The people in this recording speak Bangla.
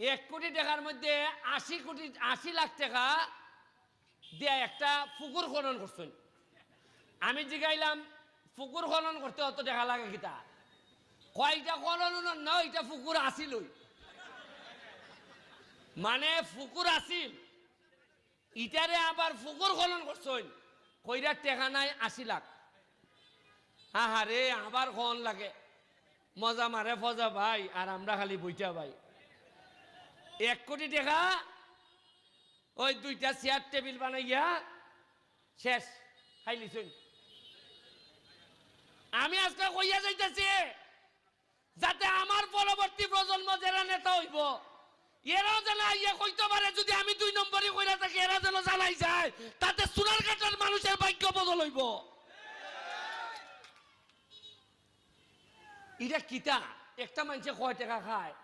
এক কোটি টাকার মধ্যে আশি কোটি, আশি লাখ টাকা দিয়ে একটা পুকুর খনন করছেন। আমি জিগাইলাম, পুকুর খনন করতে অত টাকা লাগে কিতা? কয়টা খনন ন এটা পুকুর আসিলই মানে পুকুর আসিল ইটারে আবার পুকুর খনন করছেন। কইরা টেকা নাই, আশি লাখ। হা রে আবার খন লাগে। মজা মারে ফজা ভাই, আর আমরা খালি বইটা ভাই। এক কোটি টাকা, ওই দুইটা চেয়ার টেবিল বানাইয়া শেষ খাইলিছুন আমি আজকে কইয়া যাইতেছি, যাতে আমার পরবর্তী প্রজন্ম যারা নেতা হইব, এরাও যেন ইয়ে কইতে পারে, যদি আমি দুই নম্বরই কইরা থাকি, এরা যেন জানাই যায়, তাতে সোনার কাটার মানুষের ভাগ্য বদল হইব। এটা কিতা? একটা মানুষে কয় টাকা খায়